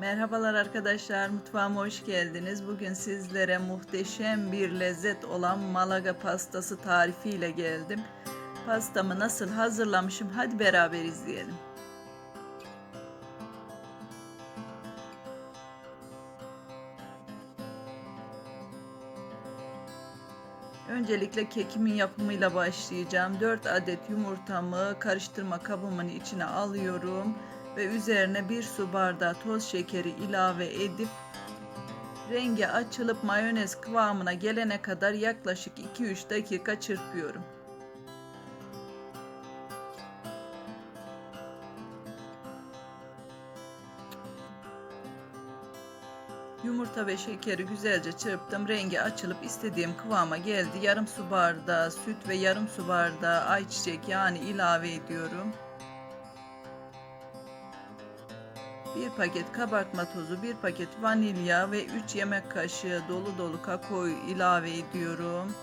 Merhabalar arkadaşlar, mutfağıma hoş geldiniz. Bugün sizlere muhteşem bir lezzet olan Malaga pastası tarifiyle geldim. Pastamı nasıl hazırlamışım hadi beraber izleyelim. Öncelikle kekimin yapımıyla başlayacağım. 4 adet yumurtamı karıştırma kabımın içine alıyorum ve üzerine bir su bardağı toz şekeri ilave edip rengi açılıp mayonez kıvamına gelene kadar yaklaşık 2-3 dakika çırpıyorum. Yumurta ve şekeri güzelce çırptım. Rengi açılıp istediğim kıvama geldi. Yarım su bardağı süt ve yarım su bardağı ayçiçek yağını ilave ediyorum. Bir paket kabartma tozu, bir paket vanilya ve 3 yemek kaşığı dolu dolu kakaoyu ilave ediyorum.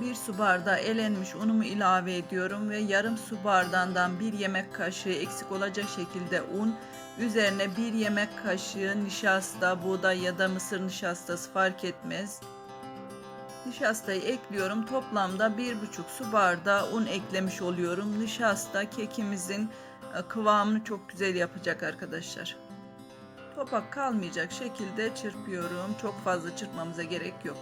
Bir su bardağı elenmiş unumu ilave ediyorum ve yarım su bardağından bir yemek kaşığı eksik olacak şekilde un, üzerine bir yemek kaşığı nişasta, buğday ya da mısır nişastası fark etmez. Nişastayı ekliyorum. Toplamda bir buçuk su bardağı un eklemiş oluyorum. Nişasta kekimizin kıvamını çok güzel yapacak arkadaşlar. Topak kalmayacak şekilde çırpıyorum. Çok fazla çırpmamıza gerek yok.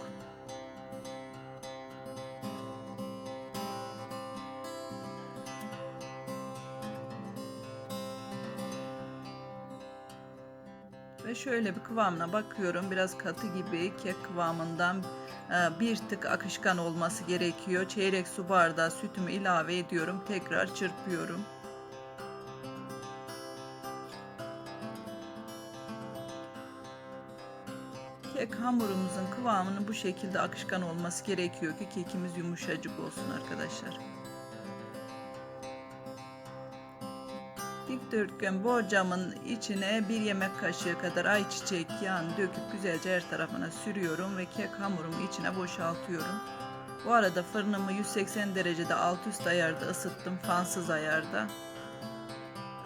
Ve şöyle bir kıvamına bakıyorum. Biraz katı gibi kek kıvamından bir tık akışkan olması gerekiyor. Çeyrek su bardağı sütümü ilave ediyorum. Tekrar çırpıyorum. Kek hamurumuzun kıvamının bu şekilde akışkan olması gerekiyor ki kekimiz yumuşacık olsun arkadaşlar. Dikdörtgen borcamın içine bir yemek kaşığı kadar ayçiçek yağını döküp güzelce her tarafına sürüyorum ve kek hamurumu içine boşaltıyorum. Bu arada fırınımı 180 derecede alt üst ayarda ısıttım, fansız ayarda.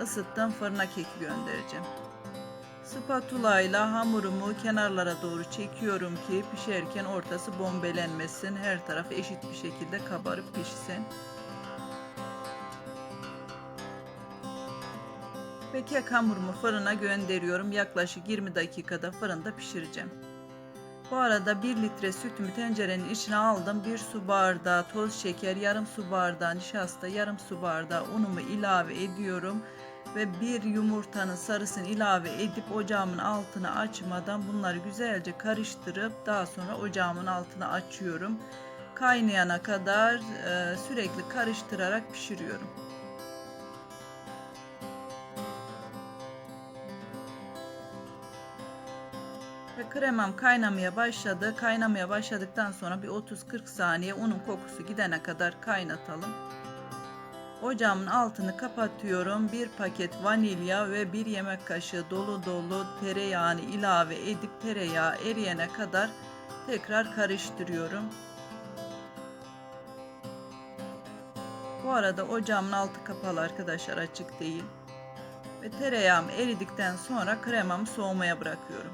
Isıttım, fırına keki göndereceğim. Spatula ile hamurumu kenarlara doğru çekiyorum ki pişerken ortası bombelenmesin. Her taraf eşit bir şekilde kabarıp pişsin. Ve kek hamurumu fırına gönderiyorum. Yaklaşık 20 dakikada fırında pişireceğim. Bu arada 1 litre sütümü tencerenin içine aldım. 1 su bardağı toz şeker, yarım su bardağı nişasta, yarım su bardağı unumu ilave ediyorum ve bir yumurtanın sarısını ilave edip ocağımın altını açmadan bunları güzelce karıştırıp daha sonra ocağımın altını açıyorum. Kaynayana kadar e, sürekli karıştırarak pişiriyorum. Ve kremam kaynamaya başladı. Kaynamaya başladıktan sonra bir 30-40 saniye unun kokusu gidene kadar kaynatalım. Ocağımın altını kapatıyorum. Bir paket vanilya ve bir yemek kaşığı dolu dolu tereyağını ilave edip tereyağı eriyene kadar tekrar karıştırıyorum. Bu arada ocağımın altı kapalı arkadaşlar açık değil. Ve tereyağım eridikten sonra kremamı soğumaya bırakıyorum.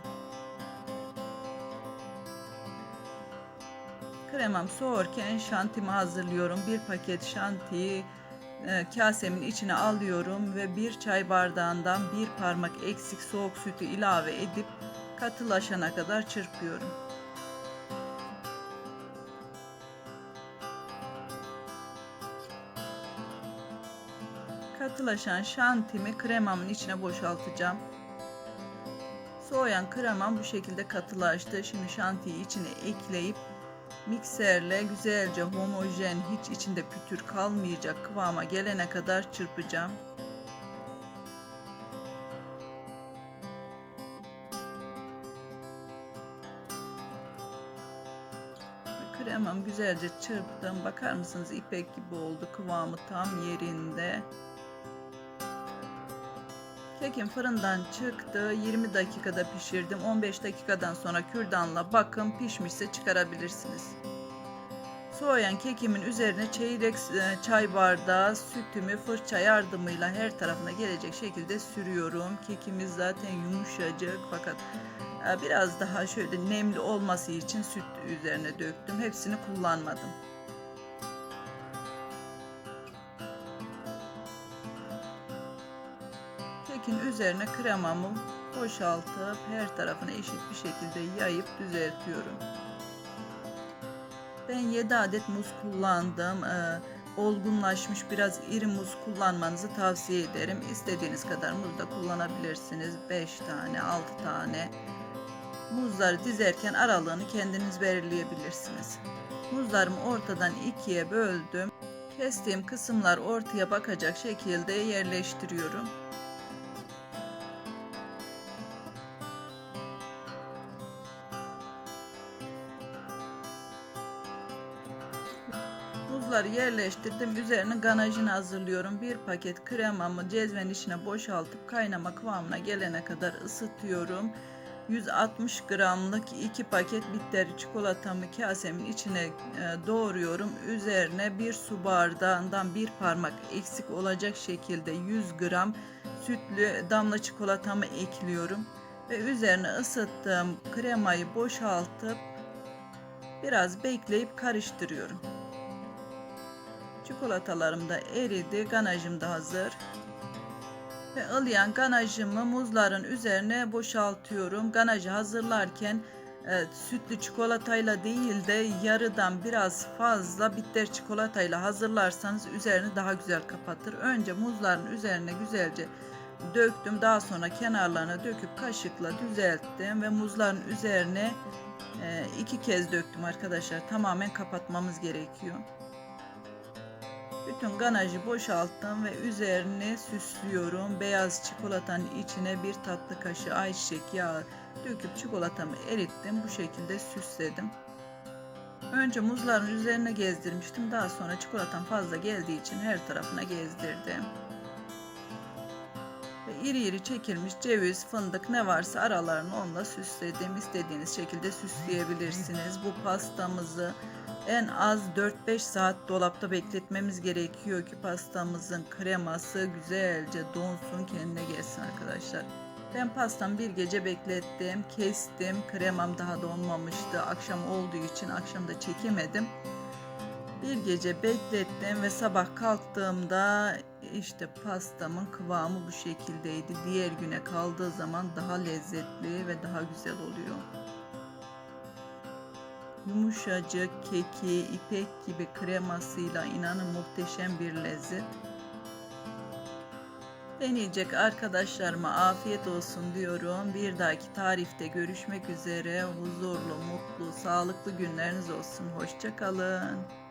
Kremam soğurken şantimi hazırlıyorum. Bir paket şantiyi kasemin içine alıyorum ve bir çay bardağından bir parmak eksik soğuk sütü ilave edip katılaşana kadar çırpıyorum. Katılaşan şantimi kremamın içine boşaltacağım. Soğuyan kremam bu şekilde katılaştı. Şimdi şantiyi içine ekleyip Mikserle güzelce homojen hiç içinde pütür kalmayacak kıvama gelene kadar çırpacağım. Kremam güzelce çırptım. Bakar mısınız ipek gibi oldu. Kıvamı tam yerinde. Kekim fırından çıktı. 20 dakikada pişirdim. 15 dakikadan sonra kürdanla bakın pişmişse çıkarabilirsiniz. Soğuyan kekimin üzerine çeyrek e, çay bardağı sütümü fırça yardımıyla her tarafına gelecek şekilde sürüyorum. Kekimiz zaten yumuşacık fakat e, biraz daha şöyle nemli olması için süt üzerine döktüm. Hepsini kullanmadım. Kekin üzerine kremamı boşaltıp her tarafına eşit bir şekilde yayıp düzeltiyorum. Ben 7 adet muz kullandım. Ee, olgunlaşmış biraz iri muz kullanmanızı tavsiye ederim. İstediğiniz kadar muz da kullanabilirsiniz. 5 tane, 6 tane. Muzları dizerken aralığını kendiniz belirleyebilirsiniz. Muzlarımı ortadan ikiye böldüm. Kestiğim kısımlar ortaya bakacak şekilde yerleştiriyorum. Muzları yerleştirdim. Üzerine ganajını hazırlıyorum. Bir paket kremamı cezvenin içine boşaltıp kaynama kıvamına gelene kadar ısıtıyorum. 160 gramlık iki paket bitter çikolatamı kasemin içine e, doğruyorum. Üzerine bir su bardağından bir parmak eksik olacak şekilde 100 gram sütlü damla çikolatamı ekliyorum. Ve üzerine ısıttığım kremayı boşaltıp biraz bekleyip karıştırıyorum. Çikolatalarım da eridi. Ganajım da hazır. Ve ılıyan ganajımı muzların üzerine boşaltıyorum. Ganajı hazırlarken e, sütlü çikolatayla değil de yarıdan biraz fazla bitter çikolatayla hazırlarsanız üzerini daha güzel kapatır. Önce muzların üzerine güzelce döktüm. Daha sonra kenarlarına döküp kaşıkla düzelttim ve muzların üzerine e, iki kez döktüm arkadaşlar. Tamamen kapatmamız gerekiyor. Bütün ganajı boşalttım ve üzerine süslüyorum. Beyaz çikolatanın içine bir tatlı kaşığı ayçiçek yağı döküp çikolatamı erittim. Bu şekilde süsledim. Önce muzların üzerine gezdirmiştim. Daha sonra çikolatam fazla geldiği için her tarafına gezdirdim. Ve iri iri çekilmiş ceviz, fındık ne varsa aralarını onunla süsledim. İstediğiniz şekilde süsleyebilirsiniz. Bu pastamızı en az 4-5 saat dolapta bekletmemiz gerekiyor ki pastamızın kreması güzelce donsun kendine gelsin arkadaşlar. Ben pastamı bir gece beklettim, kestim. Kremam daha donmamıştı. Akşam olduğu için akşamda çekemedim. Bir gece beklettim ve sabah kalktığımda işte pastamın kıvamı bu şekildeydi. Diğer güne kaldığı zaman daha lezzetli ve daha güzel oluyor yumuşacık keki, ipek gibi kremasıyla inanın muhteşem bir lezzet. Deneyecek arkadaşlarıma afiyet olsun diyorum. Bir dahaki tarifte görüşmek üzere. Huzurlu, mutlu, sağlıklı günleriniz olsun. Hoşçakalın.